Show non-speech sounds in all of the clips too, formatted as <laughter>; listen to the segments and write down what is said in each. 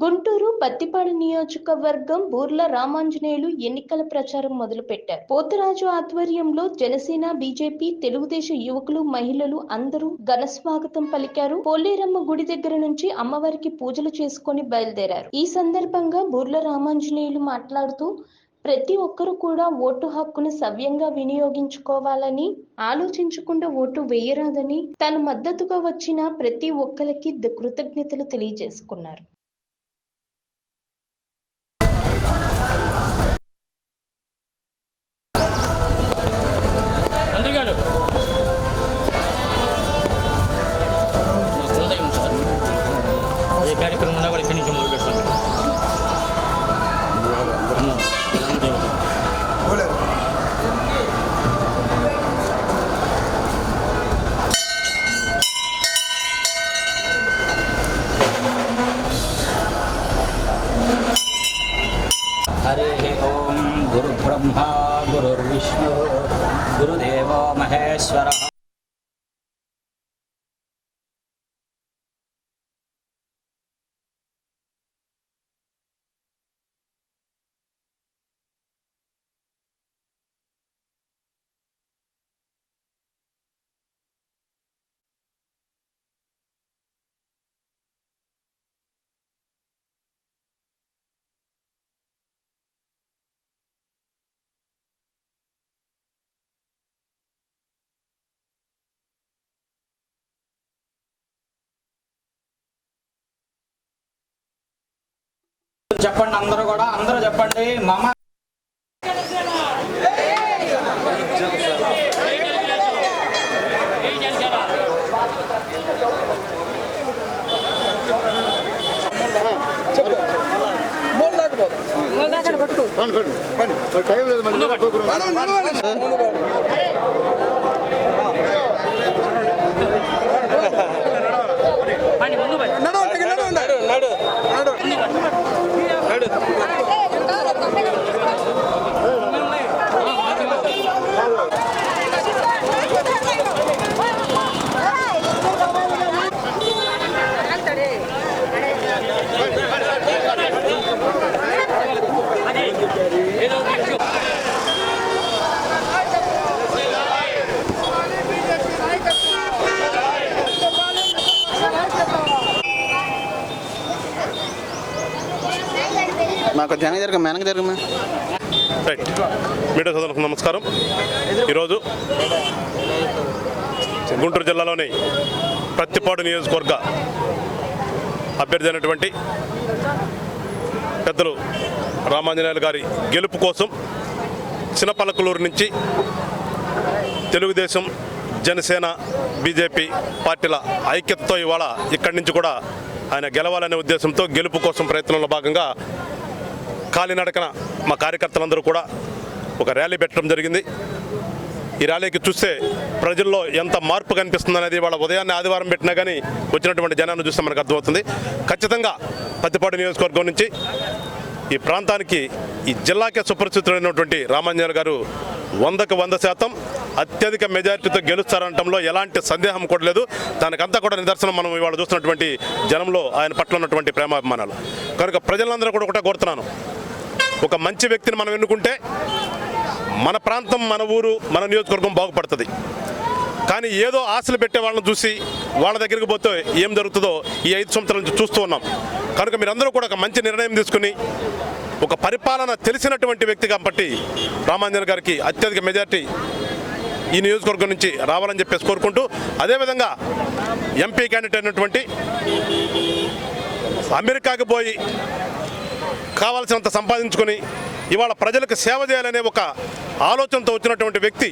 గుంటూరు బత్తిపాడు నియోజకవర్గం బూర్ల రామాంజనేయులు ఎన్నికల ప్రచారం మొదలుపెట్టారు. పోతరాజు ఆధ్వర్యంలో జనసేన బీజేపీ తెలుగుదేశం యువకులు మహిళలు అందరూ ఘన స్వాగతం పలికారు. పోలేరమ్మ గుడి దగ్గర నుంచి అమ్మవారికి పూజలు చేసుకొని బయలుదేరారు. ఈ సందర్భంగా బూర్ల రామాంజనేయులు మాట్లాడుతూ ప్రతి ఒక్కరూ కూడా ఓటు హక్కును సవ్యంగా వినియోగించుకోవాలని ఆలోచించకుండా ఓటు వేయరాదని తన మద్దతుగా వచ్చిన ప్రతి ఒక్కరికి కృతజ్ఞతలు తెలియజేసుకున్నారు. ఏ కార్యక్రమం చెప్పండి అందరూ కూడా అందరూ చెప్పండి మమ టైం లేదు Yeah. <laughs> మాకు జన జరగ వెనక జరగమా? రైట్. మీడియా సోదరులకు నమస్కారం. ఈరోజు గుంటూరు జిల్లాలోని ప్రత్తిపాడు నియోజకవర్గ అభ్యర్థి అయినటువంటి పెద్దలు రామాంజనేయులు గారి గెలుపు కోసం చిన్నపలకలూరు నుంచి తెలుగుదేశం జనసేన బీజేపీ పార్టీల ఐక్యతతో ఇవాళ ఇక్కడి నుంచి కూడా ఆయన గెలవాలనే ఉద్దేశంతో గెలుపు కోసం ప్రయత్నంలో భాగంగా కాలినడకన మా కార్యకర్తలందరూ కూడా ఒక ర్యాలీ పెట్టడం జరిగింది. ఈ ర్యాలీకి చూస్తే ప్రజల్లో ఎంత మార్పు కనిపిస్తుంది అనేది వాళ్ళ ఉదయాన్నే ఆదివారం పెట్టినా కానీ వచ్చినటువంటి జనాన్ని చూస్తే మనకు అర్థమవుతుంది. ఖచ్చితంగా పత్తిపాడు నియోజకవర్గం నుంచి ఈ ప్రాంతానికి ఈ జిల్లాకే సుపరిచితుడైనటువంటి రామాంజనేయులు గారు వందకు వంద శాతం అత్యధిక మెజారిటీతో గెలుస్తారనటంలో ఎలాంటి సందేహం కూడా లేదు. దానికంతా కూడా నిదర్శనం మనం ఇవాళ చూస్తున్నటువంటి జనంలో ఆయన పట్ల ఉన్నటువంటి ప్రేమాభిమానాలు. కనుక ప్రజలందరూ కూడా ఒకటే కోరుతున్నాను. ఒక మంచి వ్యక్తిని మనం ఎన్నుకుంటే మన ప్రాంతం మన ఊరు మన నియోజకవర్గం బాగుపడుతుంది. కానీ ఏదో ఆశలు పెట్టే వాళ్ళని చూసి వాళ్ళ దగ్గరికి పోతే ఏం జరుగుతుందో ఈ ఐదు సంవత్సరాల నుంచి చూస్తూ ఉన్నాం. కనుక మీరందరూ కూడా ఒక మంచి నిర్ణయం తీసుకుని ఒక పరిపాలన తెలిసినటువంటి వ్యక్తి కాబట్టి రామాంజన్ గారికి అత్యధిక మెజార్టీ ఈ నియోజకవర్గం నుంచి రావాలని చెప్పేసి కోరుకుంటూ అదేవిధంగా ఎంపీ క్యాండిడేట్ అయినటువంటి అమెరికాకి పోయి కావాల్సినంత సంపాదించుకొని ఇవాళ ప్రజలకు సేవ చేయాలనే ఒక ఆలోచనతో వచ్చినటువంటి వ్యక్తి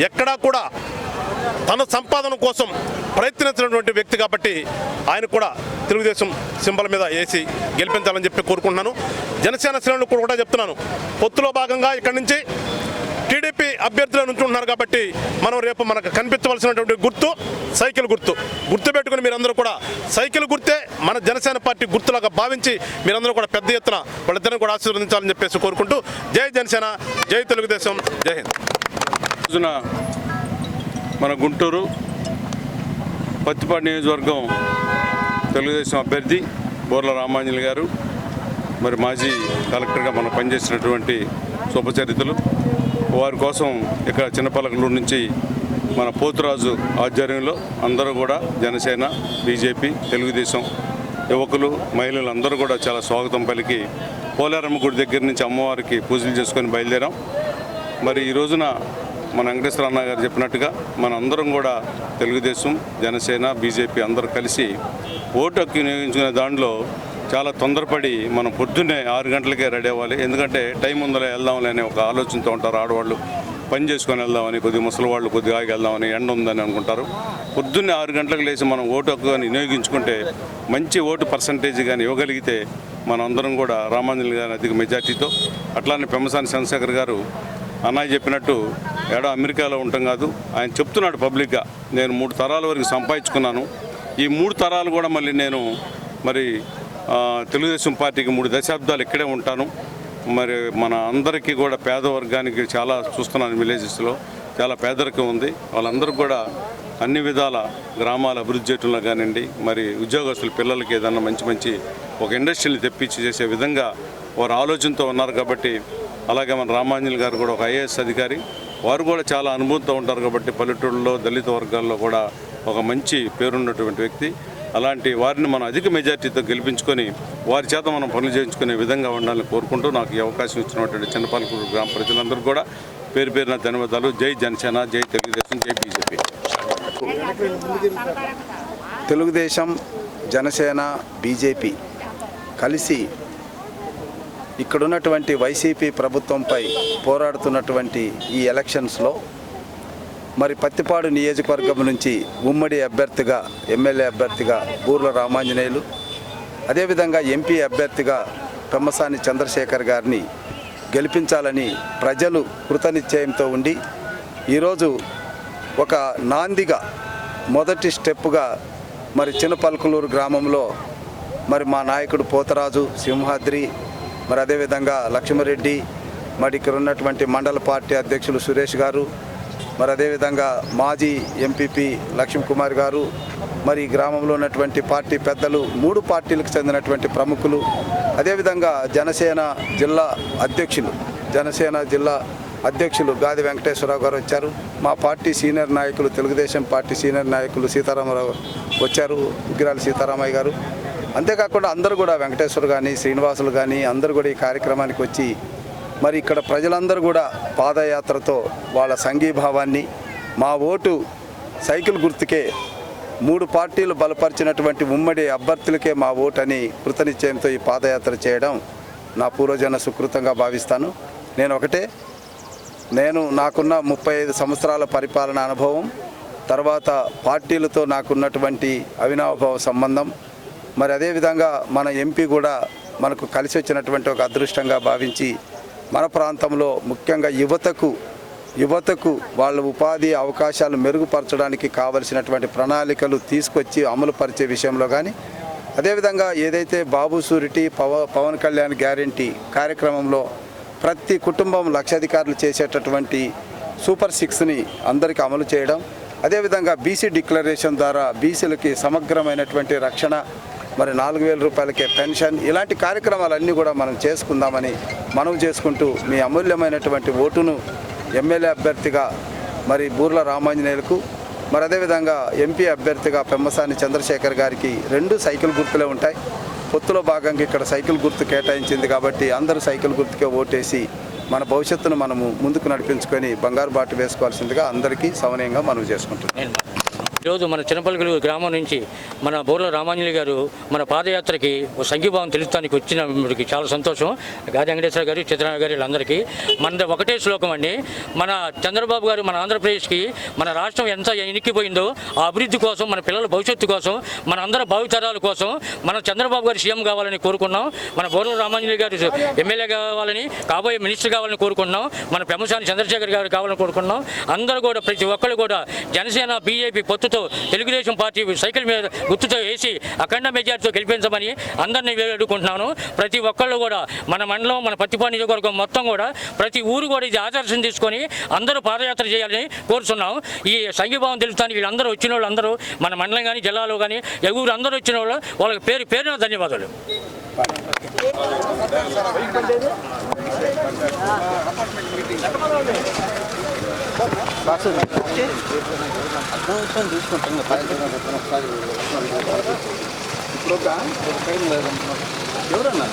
ఎక్కడా కూడా తన సంపాదన కోసం ప్రయత్నించినటువంటి వ్యక్తి కాబట్టి ఆయన కూడా తెలుగుదేశం సింబల్ మీద వేసి గెలిపించాలని చెప్పి కోరుకుంటున్నాను. జనసేన శ్రేణులు కూడా చెప్తున్నాను. పొత్తులో భాగంగా ఇక్కడి నుంచి టీడీపీ అభ్యర్థుల నుంచి ఉంటున్నారు కాబట్టి మనం రేపు మనకు కనిపించవలసినటువంటి గుర్తు సైకిల్ గుర్తు. గుర్తు పెట్టుకుని మీరందరూ కూడా సైకిల్ గుర్తే మన జనసేన పార్టీ గుర్తులాగా భావించి మీరందరూ కూడా పెద్ద ఎత్తున వాళ్ళిద్దరిని కూడా ఆశీర్వదించాలని చెప్పేసి కోరుకుంటూ జై జనసేన జై తెలుగుదేశం జై హింద్. మన గుంటూరు పత్తిపాడు నియోజకవర్గం తెలుగుదేశం అభ్యర్థి బోర్ల రామాంజలి గారు మరి మాజీ కలెక్టర్గా మనం పనిచేసినటువంటి శుభచరితలు. వారి కోసం ఇక్కడ చిన్నపలకలూరు నుంచి మన పోతురాజు ఆధ్వర్యంలో అందరూ కూడా జనసేన బీజేపీ తెలుగుదేశం యువకులు మహిళలు అందరూ కూడా చాలా స్వాగతం పలికి పోలేరమ్మ గుడి దగ్గర నుంచి అమ్మవారికి పూజలు చేసుకొని బయలుదేరాం. మరి ఈ రోజున మన వెంకటేశ్వర అన్న గారు చెప్పినట్టుగా మన అందరం కూడా తెలుగుదేశం జనసేన బీజేపీ అందరూ కలిసి ఓటు హక్కు వినియోగించుకునే దాంట్లో చాలా తొందరపడి మనం పొద్దున్నే ఆరు గంటలకే రెడీ అవ్వాలి. ఎందుకంటే టైం ఉందలే వెళ్దాంలే అనే ఒక ఆలోచనతో ఉంటారు ఆడవాళ్ళు. పని చేసుకొని వెళ్దామని కొద్దిగా ముసలి వాళ్ళు కొద్దిగా ఆగి వెళ్దామని ఎండ ఉందని అనుకుంటారు. పొద్దున్నే ఆరు గంటలకు లేచి మనం ఓటు హక్కు కానీ వినియోగించుకుంటే మంచి ఓటు పర్సంటేజ్ కానీ ఇవ్వగలిగితే మనం అందరం కూడా రామాంజలి గారి అధిక మెజార్టీతో అట్లానే పెమ్మసాని చంద్రశేఖర్ గారు అన్నయ్య చెప్పినట్టు ఏడో అమెరికాలో ఉండటం కాదు. ఆయన చెప్తున్నాడు పబ్లిక్గా నేను మూడు తరాల వరకు సంపాదించుకున్నాను. ఈ మూడు తరాలు కూడా మళ్ళీ నేను మరి తెలుగుదేశం పార్టీకి మూడు దశాబ్దాలు ఇక్కడే ఉంటాను. మరి మన అందరికీ కూడా పేద వర్గానికి చాలా చూస్తున్నాను విలేజెస్లో. చాలా పేదరికం ఉంది. వాళ్ళందరూ కూడా అన్ని విధాల గ్రామాల అభివృద్ధి చేయటంలో కానివ్వండి మరి ఉద్యోగస్తుల పిల్లలకి ఏదన్నా మంచి మంచి ఒక ఇండస్ట్రీని తెప్పించి చేసే విధంగా వారు ఆలోచనతో ఉన్నారు కాబట్టి అలాగే మన రామాంజలి గారు కూడా ఒక ఐఏఎస్ అధికారి. వారు కూడా చాలా అనుభూతితో ఉంటారు కాబట్టి పల్లెటూళ్ళలో దళిత వర్గాల్లో కూడా ఒక మంచి పేరున్నటువంటి వ్యక్తి. అలాంటి వారిని మనం అధిక మెజార్టీతో గెలిపించుకొని వారి చేత మనం పనులు చేయించుకునే విధంగా ఉండాలని కోరుకుంటూ నాకు ఈ అవకాశం ఇచ్చినటువంటి చిన్నపాలకూరు గ్రామ ప్రజలందరూ కూడా పేరు పేరున ధన్యవాదాలు. జై జనసేన జై తెలుగుదేశం జై బీజేపీ. తెలుగుదేశం జనసేన బీజేపీ కలిసి ఇక్కడున్నటువంటి వైసీపీ ప్రభుత్వంపై పోరాడుతున్నటువంటి ఈ ఎలక్షన్స్లో మరి పత్తిపాడు నియోజకవర్గం నుంచి ఉమ్మడి అభ్యర్థిగా ఎమ్మెల్యే అభ్యర్థిగా బూర్ల రామాంజనేయులు అదేవిధంగా ఎంపీ అభ్యర్థిగా పెమ్మసాని చంద్రశేఖర్ గారిని గెలిపించాలని ప్రజలు కృతనిశ్చయంతో ఉండి ఈరోజు ఒక నాందిగా మొదటి స్టెప్పుగా మరి చిన్నపల్కలూరు గ్రామంలో మరి మా నాయకుడు పోతరాజు సింహాద్రి మరి అదేవిధంగా లక్ష్మారెడ్డి మరి ఇక్కడ ఉన్నటువంటి మండల పార్టీ అధ్యక్షులు సురేష్ గారు మరి అదేవిధంగా మాజీ ఎంపీపీ లక్ష్మీకుమార్ గారు మరి గ్రామంలో ఉన్నటువంటి పార్టీ పెద్దలు మూడు పార్టీలకు చెందినటువంటి ప్రముఖులు అదేవిధంగా జనసేన జిల్లా అధ్యక్షులు జనసేన జిల్లా అధ్యక్షులు గాది వెంకటేశ్వరరావు గారు వచ్చారు. మా పార్టీ సీనియర్ నాయకులు తెలుగుదేశం పార్టీ సీనియర్ నాయకులు సీతారామరావు వచ్చారు ఉగ్గిరాల సీతారామయ్య గారు. అంతేకాకుండా అందరూ కూడా వెంకటేశ్వరు కానీ శ్రీనివాసులు కానీ అందరూ కూడా ఈ కార్యక్రమానికి వచ్చి మరి ఇక్కడ ప్రజలందరూ కూడా పాదయాత్రతో వాళ్ళ సంఘీభావాన్ని మా ఓటు సైకిల్ గుర్తుకే మూడు పార్టీలు బలపరిచినటువంటి ఉమ్మడి అభ్యర్థులకే మా ఓటు అని కృతనిశ్చయంతో ఈ పాదయాత్ర చేయడం నా పూర్వజన సుకృతంగా భావిస్తాను. నేను ఒకటే నేను నాకున్న ముప్పై ఐదు సంవత్సరాల పరిపాలన అనుభవం తర్వాత పార్టీలతో నాకున్నటువంటి అవినావభావ సంబంధం మరి అదేవిధంగా మన ఎంపీ కూడా మనకు కలిసి వచ్చినటువంటి ఒక అదృష్టంగా భావించి మన ప్రాంతంలో ముఖ్యంగా యువతకు యువతకు వాళ్ళ ఉపాధి అవకాశాలు మెరుగుపరచడానికి కావలసినటువంటి ప్రణాళికలు తీసుకొచ్చి అమలు పరిచే విషయంలో కానీ అదేవిధంగా ఏదైతే బాబు సూరిటీ పవ పవన్ కళ్యాణ్ గ్యారంటీ కార్యక్రమంలో ప్రతి కుటుంబం లక్షాధికారులు చేసేటటువంటి సూపర్ సిక్స్ని అందరికీ అమలు చేయడం అదేవిధంగా బీసీ డిక్లరేషన్ ద్వారా బీసీలకి సమగ్రమైనటువంటి రక్షణ మరి నాలుగు వేల రూపాయలకే పెన్షన్. ఇలాంటి కార్యక్రమాలన్నీ కూడా మనం చేసుకుందామని మనవి చేసుకుంటూ మీ అమూల్యమైనటువంటి ఓటును ఎమ్మెల్యే అభ్యర్థిగా మరి బూర్ల రామాంజనేయులకు మరి అదేవిధంగా ఎంపీ అభ్యర్థిగా పెమ్మసాని చంద్రశేఖర్ గారికి రెండు సైకిల్ గుర్తులే ఉంటాయి. పొత్తులో భాగంగా ఇక్కడ సైకిల్ గుర్తు కేటాయించింది కాబట్టి అందరూ సైకిల్ గుర్తుకే ఓటేసి మన భవిష్యత్తును మనము ముందుకు నడిపించుకొని బంగారు బాట వేసుకోవాల్సిందిగా అందరికీ సమనీయంగా మనవి చేసుకుంటున్నాం. ఈరోజు మన చిన్నపల్లి గ్రామం నుంచి మన బోర్ల రామాంజలి గారు మన పాదయాత్రకి ఒక సంఘీభావం తెలుస్తానికి వచ్చినప్పటికి చాలా సంతోషం. గాది వెంకటేశ్వర గారు చిత్రనారాయణ గారు వీళ్ళందరికీ. మన ఒకటే శ్లోకం అండి మన చంద్రబాబు గారు మన ఆంధ్రప్రదేశ్కి మన రాష్ట్రం ఎంత ఎనిక్కిపోయిందో ఆ అభివృద్ధి కోసం మన పిల్లల భవిష్యత్తు కోసం మన అందరి భావితరాల కోసం మన చంద్రబాబు గారు సీఎం కావాలని కోరుకున్నాం. మన బోర్ల రామాంజలి గారు ఎమ్మెల్యే కావాలని కాబోయే మినిస్టర్ కావాలని కోరుకున్నాం. మన పెమ్మసాని చంద్రశేఖర్ గారు కావాలని కోరుకున్నాం. అందరూ కూడా ప్రతి ఒక్కరు కూడా జనసేన బీజేపీ పొత్తు మెజార్టీతో తెలుగుదేశం పార్టీ సైకిల్ మీద గుర్తుతో వేసి అఖండ మెజార్టీతో గెలిపించమని అందరినీ వేడుకుంటున్నాను. ప్రతి ఒక్కళ్ళు కూడా మన మండలం మన పత్తిపా నియోజకవర్గం మొత్తం కూడా ప్రతి ఊరు కూడా ఇది ఆదర్శం తీసుకొని అందరూ పాదయాత్ర చేయాలని కోరుతున్నాం ఈ సంఘీభావం తెలుస్తాను వీళ్ళందరూ వచ్చిన వాళ్ళందరూ మన మండలం కానీ జిల్లాలో కానీ ఎవరు అందరూ వచ్చిన వాళ్ళు వాళ్ళకి పేరు పేరున ధన్యవాదాలు. అపార్ట్మెంట్ మీటింగ్ బస్సు అర్థం వచ్చాను తీసుకుంటాం ఇప్పుడు ఒక ఎవరన్నా